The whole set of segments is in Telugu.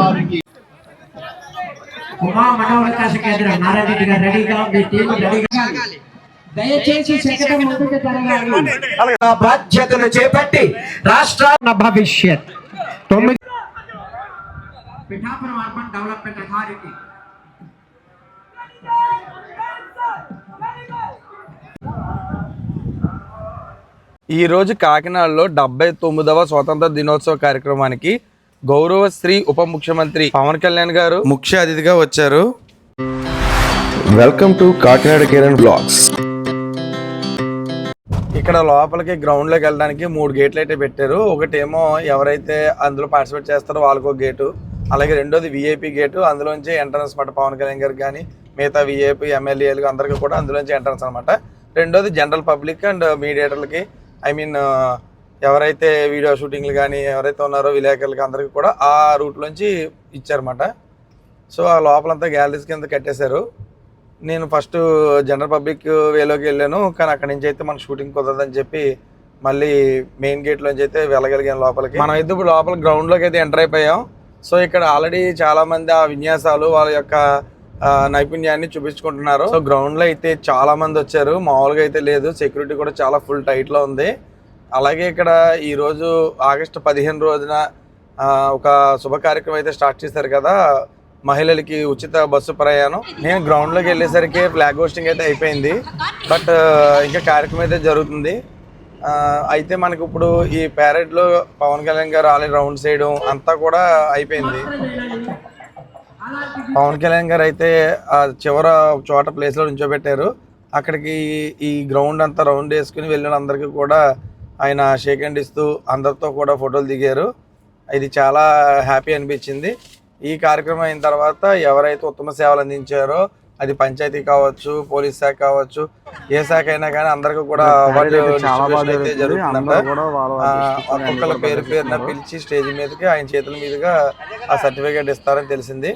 వారికి. ఉమా కేంద్రం నారాయణ గారు రెడీగా మీ టీం రెడీగా దయచేసి శకటం ముందుకు జరగాలి బాధ్యతను చేపట్టి రాష్ట్ర భవిష్యత్. తొమ్మిది పిఠాపురం అర్బన్ డెవలప్మెంట్ అథారిటీ. ఈ రోజు కాకినాడలో డెబ్బై తొమ్మిదవ స్వాతంత్ర దినోత్సవ కార్యక్రమానికి గౌరవ శ్రీ ఉప ముఖ్యమంత్రి పవన్ కళ్యాణ్ గారు. ముఖ్య అతిథిగా వచ్చారు. Welcome to Kakinada Kiran blogs. ఇక్కడ లోపలికి గ్రౌండ్లోకి వెళ్ళడానికి మూడు గేట్లు అయితే పెట్టారు. ఒకటేమో ఎవరైతే అందులో పార్టిసిపేట్ చేస్తారో వాళ్ళకో గేటు. అలాగే రెండోది విఐపి గేటు. అందులోంచి ఎంట్రన్స్ అనమాట పవన్ కళ్యాణ్ గారికి కానీ మిగతా విఐపి ఎమ్మెల్యేలకు అందరికీ కూడా అందులోంచి ఎంట్రన్స్ అనమాట. రెండోది జనరల్ పబ్లిక్ అండ్ మీడియేటర్లకి ఐ మీన్ ఎవరైతే వీడియో షూటింగ్లు కానీ ఎవరైతే ఉన్నారో విలేకరులకి అందరికీ కూడా ఆ రూట్లోంచి ఇచ్చారన్నమాట. సో ఆ లోపలంతా గ్యాలరీస్ కింద కట్టేశారు. నేను ఫస్ట్ జనరల్ పబ్లిక్ వేలోకి వెళ్ళాను. కానీ అక్కడి నుంచి అయితే మన షూటింగ్ కుదరదని చెప్పి మళ్ళీ మెయిన్ గేట్లోంచి అయితే వెళ్ళగలిగాను లోపలికి. మనం అయితే ఇప్పుడు లోపల గ్రౌండ్లోకి అయితే ఎంటర్ అయిపోయాం. సో ఇక్కడ ఆల్రెడీ చాలామంది ఆ విన్యాసాలు వాళ్ళ యొక్క నైపుణ్యాన్ని చూపించుకుంటున్నారు. సో గ్రౌండ్లో అయితే చాలా మంది వచ్చారు. మామూలుగా అయితే లేదు. సెక్యూరిటీ కూడా చాలా ఫుల్ టైట్లో ఉంది. అలాగే ఇక్కడ ఈరోజు ఆగస్టు పదిహేను రోజున ఒక శుభ కార్యక్రమం అయితే స్టార్ట్ చేశారు కదా మహిళలకి ఉచిత బస్సు ప్రయాణం. నేను గ్రౌండ్లోకి వెళ్ళేసరికి ఫ్లాగ్ హోస్టింగ్ అయితే అయిపోయింది. బట్ ఇంకా కార్యక్రమం అయితే జరుగుతుంది. అయితే మనకి ఇప్పుడు ఈ ప్యారెడ్లో పవన్ కళ్యాణ్ గారు ఆల్రెడీ రౌండ్స్ వేయడం అంతా కూడా అయిపోయింది. పవన్ కళ్యాణ్ గారు అయితే చివర చోట ప్లేస్లో నించోబెట్టారు అక్కడికి ఈ గ్రౌండ్ అంతా రౌండ్ వేసుకుని వెళ్ళిన అందరికీ కూడా ఆయన షేక్ హ్యాండ్ ఇస్తూ అందరితో కూడా ఫోటోలు దిగారు. ఇది చాలా హ్యాపీ అనిపించింది. ఈ కార్యక్రమం అయిన తర్వాత ఎవరైతే ఉత్తమ సేవలు అందించారో అది పంచాయతీ కావచ్చు పోలీస్ శాఖ కావచ్చు ఏ శాఖ అయినా కానీ అందరికీ కూడా అయితే జరుగుతుందంట ఒక్కొక్కళ్ళ పేరు పేరున పిలిచి స్టేజ్ మీదకి ఆయన చేతుల మీదుగా ఆ సర్టిఫికేట్ ఇస్తారని తెలిసింది.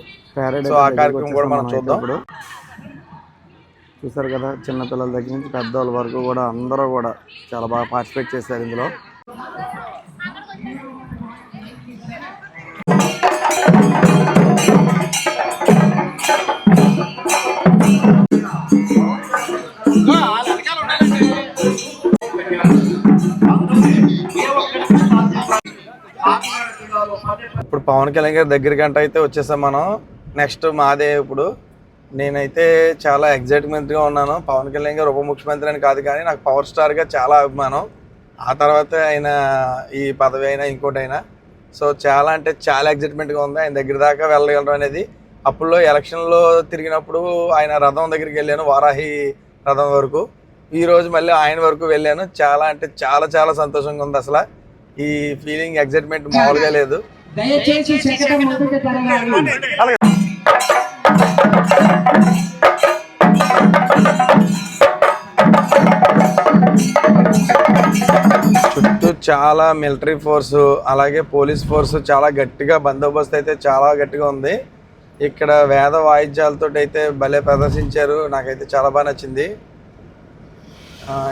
సో ఆ కార్యక్రమం కూడా మనం చూద్దాం. చూసారు కదా చిన్నపిల్లల దగ్గర నుంచి పెద్దవాళ్ళ వరకు కూడా అందరూ కూడా చాలా బాగా పార్టిసిపేట్ చేశారు ఇందులో. ఇప్పుడు పవన్ కళ్యాణ్ గారి దగ్గర గంట అయితే వచ్చేసాం మనం. నెక్స్ట్ మాదే ఇప్పుడు నేనైతే చాలా ఎగ్జైట్మెంట్గా ఉన్నాను. పవన్ కళ్యాణ్ గారు ఉప ముఖ్యమంత్రి అని కాదు కానీ నాకు పవర్ స్టార్గా చాలా అభిమానం. ఆ తర్వాత ఆయన ఈ పదవి అయినా ఇంకోటైనా సో చాలా అంటే చాలా ఎగ్జైట్మెంట్గా ఉంది. ఆయన దగ్గర దాకా వెళ్ళగలడం అనేది. అప్పుడులో ఎలక్షన్లో తిరిగినప్పుడు ఆయన రథం దగ్గరికి వెళ్ళాను వారాహి రథం వరకు. ఈరోజు మళ్ళీ ఆయన వరకు వెళ్ళాను. చాలా అంటే చాలా చాలా సంతోషంగా ఉంది అసలు. ఈ ఫీలింగ్ ఎగ్జైట్మెంట్ మామూలుగా లేదు. దయచేసి చాలా మిలిటరీ ఫోర్సు అలాగే పోలీస్ ఫోర్సు చాలా గట్టిగా బందోబస్తు అయితే చాలా గట్టిగా ఉంది. ఇక్కడ వేద వాయిద్యాలతో అయితే భలే ప్రదర్శించారు. నాకైతే చాలా బాగా నచ్చింది.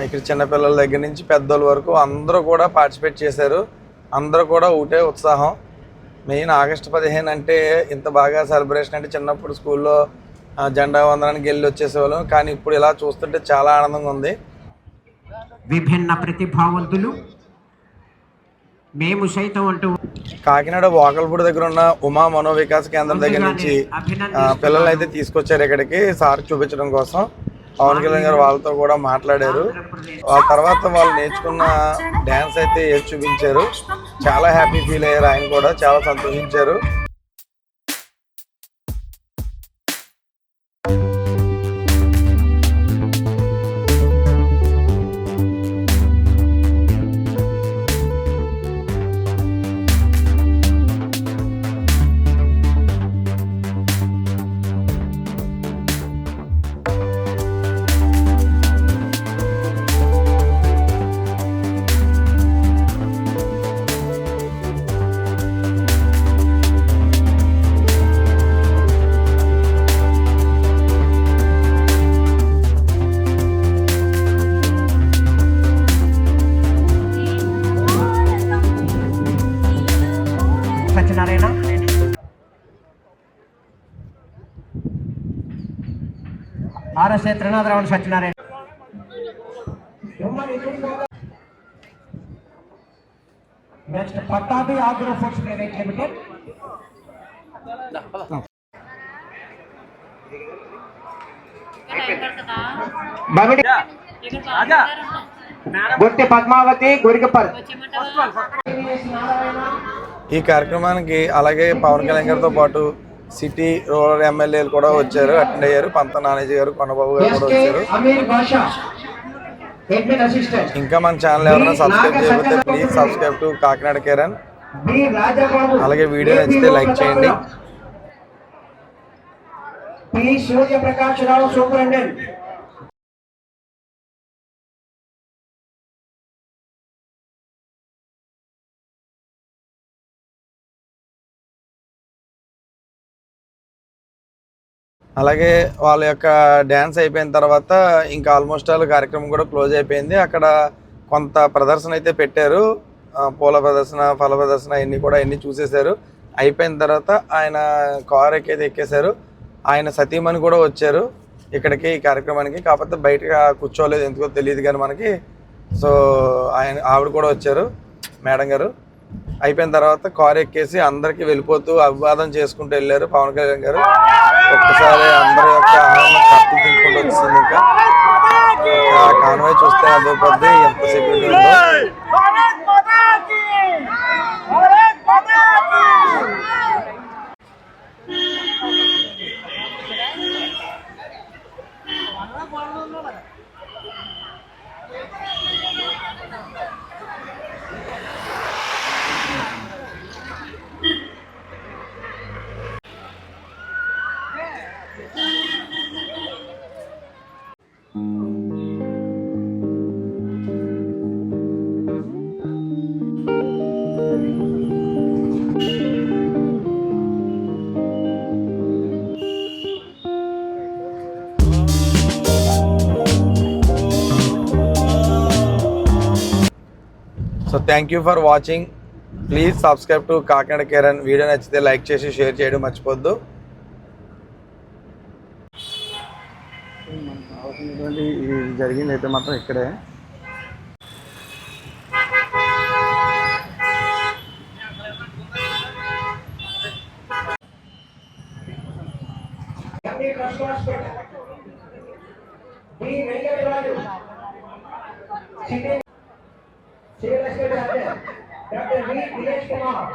ఇక్కడ చిన్నపిల్లల దగ్గర నుంచి పెద్దోళ్ళ వరకు అందరూ కూడా పార్టిసిపేట్ చేశారు. అందరూ కూడా ఒకటే ఉత్సాహం. మెయిన్ ఆగస్టు పదిహేను అంటే ఇంత బాగా సెలబ్రేషన్ అంటే చిన్నప్పుడు స్కూల్లో జెండా వందనానికి వెళ్ళి వచ్చేసేవాళ్ళం. కానీ ఇప్పుడు ఇలా చూస్తుంటే చాలా ఆనందంగా ఉంది. విభిన్న ప్రతిభావంతులు మేము సైతం అంటూ కాకినాడ వాకల్పూడి దగ్గర ఉన్న ఉమా మనోవికాస్ కేంద్రం దగ్గర నుంచి ఆ, పిల్లల్ని అయితే తీసుకొచ్చారు ఇక్కడికి. సార్ చూపించడం కోసం. పవన్ కళ్యాణ్ గారు వాళ్ళతో కూడా మాట్లాడారు. ఆ తర్వాత వాళ్ళు నేర్చుకున్న డ్యాన్స్ అయితే చూపించారు. చాలా హ్యాపీ ఫీల్ అయ్యారు ఆయన కూడా చాలా సంతోషించారు. RSA త్రినాథరావణ Satyanarayana. Next Pattabhi agro foods private limited. గుర్తి Padmavathi గురికపర్. ఈ కార్యక్రమానికి అలాగే పవన్ కళ్యాణ్ గారితో పాటు సిటీ రూరల్ ఎమ్మెల్యేలు కూడా వచ్చారు అటెండ్ అయ్యారు. పంత నానేజీ గారు కొండబాబు గారు కూడా వచ్చారు. ఇంకా మన ఛానల్ ఎవరైనా సబ్స్క్రైబ్ చేయకపోతే please subscribe to Kakinada Kiran అలాగే వీడియో నచ్చితే లైక్ చేయండి. P Suryaprakash Rao superintendent. అలాగే వాళ్ళ యొక్క డ్యాన్స్ అయిపోయిన తర్వాత ఇంకా ఆల్మోస్ట్ ఆల్ కార్యక్రమం కూడా క్లోజ్ అయిపోయింది. అక్కడ కొంత ప్రదర్శన అయితే పెట్టారు. పూల ప్రదర్శన ఫల ప్రదర్శన అన్ని కూడా అన్ని చూసేశారు. అయిపోయిన తర్వాత ఆయన కార్ ఎక్కైతే ఎక్కేశారు. ఆయన సతీమణి కూడా వచ్చారు ఇక్కడికి ఈ కార్యక్రమానికి. కాకపోతే బయటగా కూర్చోలేదు ఎందుకో తెలియదు కానీ మనకి. సో ఆయన ఆవిడ కూడా వచ్చారు మేడం గారు. అయిపోయిన తర్వాత కార్ ఎక్కేసి అందరికి వెళ్ళిపోతూ అభివాదం చేసుకుంటూ వెళ్ళారు పవన్ కళ్యాణ్ గారు. ఒక్కసారి అందరి యొక్క ఆనందం కత్తి తింటుకుంటూ వచ్చింది ఇంకా. ఆ కాన్వాయ్ చూస్తే అదో కొద్ది ఎంత thank you for watching please subscribe to Kakinada Kiran video నచ్చితే లైక్ చేసి షేర్ చేయడం మర్చిపోద్దు. ఇది జరిగింది అయితే మాత్రం ఇక్కడే. City doctor V Dinesh Kumar